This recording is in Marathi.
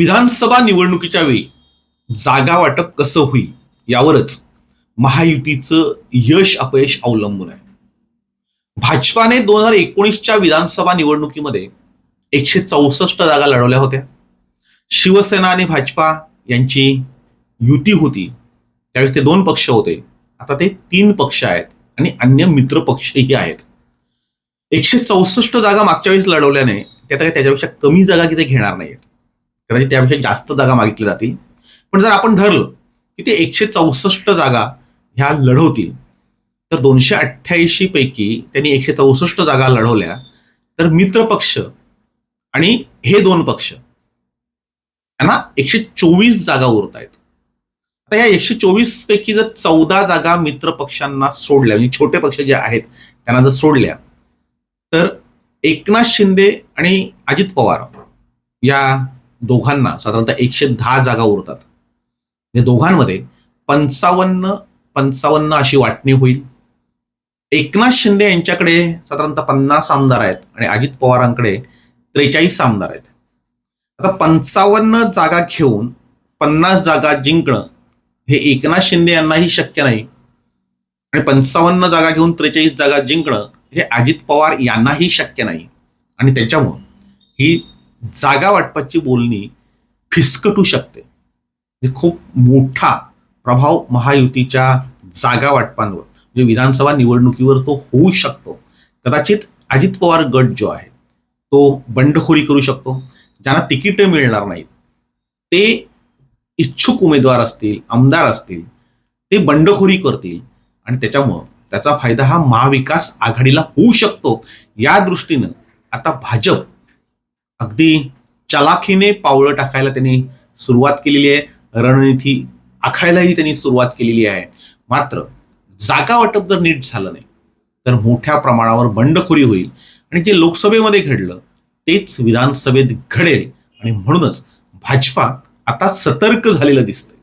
विधानसभा निवडणुकीच्या वेळी जागा वाटप कसं होईल यावरच महायुतीचं यश अपयश अवलंबून आहे. भाजपाने दोन हजार एकोणीसच्या विधानसभा निवडणुकीमध्ये एकशे चौसष्ट जागा लढवल्या होत्या. शिवसेना आणि भाजपा यांची युती होती. त्यावेळेस ते दोन पक्ष होते. आता ते तीन पक्ष आहेत आणि अन्य मित्र पक्षही आहेत. एकशे चौसष्ट जागा मागच्या वेळेस लढवल्याने ते आता त्याच्यापेक्षा कमी जागा तिथे घेणार नाहीत कदाचित त्यापेक्षा जास्त जागा मागितल्या जातील. पण जर आपण धरलं की ते एकशे चौसष्ट जागा ह्या लढवतील तर दोनशे अठ्ठ्याऐंशी पैकी त्यांनी एकशे चौसष्ट जागा लढवल्या तर मित्र पक्ष आणि हे दोन पक्ष यांना एकशे चोवीस जागा उरत आहेत आता या एकशे चोवीस पैकी जर चौदा जागा मित्र पक्षांना सोडल्या म्हणजे छोटे पक्ष जे आहेत त्यांना जर सोडल्या तर एकनाथ शिंदे आणि अजित पवार या दोघांना साधारणतः एकशे दहा जागा उरतात. म्हणजे दोघांमध्ये पंचावन्न पंचावन्न अशी वाटणी होईल. एकनाथ शिंदे यांच्याकडे साधारणतः पन्नास आमदार आहेत आणि अजित पवारांकडे त्रेचाळीस आमदार आहेत. आता पंचावन्न जागा घेऊन पन्नास जागा जिंकणं हे एकनाथ शिंदे यांनाही शक्य नाही. आणि पंचावन्न जागा घेऊन त्रेचाळीस जागा जिंकणं हे अजित पवार यांनाही शक्य नाही. आणि त्याच्यामुळं ही जागा वाटपाची बोलणी फिसकटू शकते. म्हणजे खूप मोठा प्रभाव महायुतीच्या जागा वाटपांवर म्हणजे विधानसभा निवडणुकीवर तो होऊ शकतो. कदाचित अजित पवार गट जो आहे तो बंडखोरी करू शकतो ज्यांना तिकीट मिळणार नाहीत. ते इच्छुक उमेदवार असतील आमदार असतील ते बंडखोरी करतील आणि त्याच्यामुळं त्याचा फायदा हा महाविकास आघाडीला होऊ शकतो. या दृष्टीनं आता भाजप अगदी चलाखीने पावलं टाकायला त्यांनी सुरुवात केलेली आहे. रणनीती आखायलाही त्यांनी सुरुवात केलेली आहे. मात्र जागा वाटप जर नीट झालं नाही तर मोठ्या प्रमाणावर बंडखोरी होईल. आणि जे लोकसभेमध्ये घडलं तेच विधानसभेत घडेल. आणि म्हणूनच भाजपा आता सतर्क झालेलं दिसतं